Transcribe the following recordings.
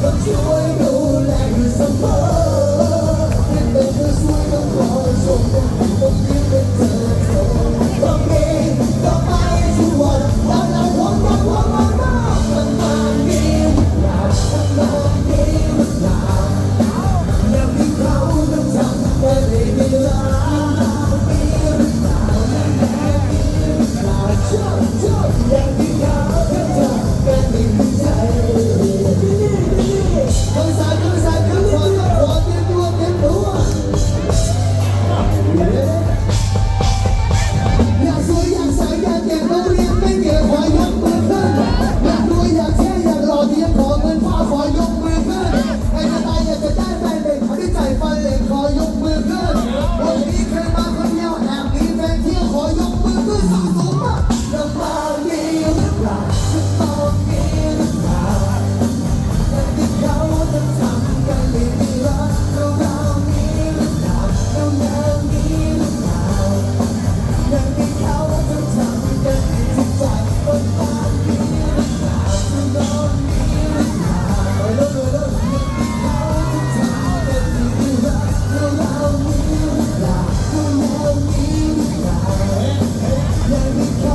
Don't you worry, don't let me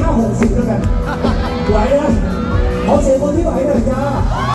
ห้าหกสิบแล้วกันไหวนะขอเสียงคนที่ไหวหน่อยจ้า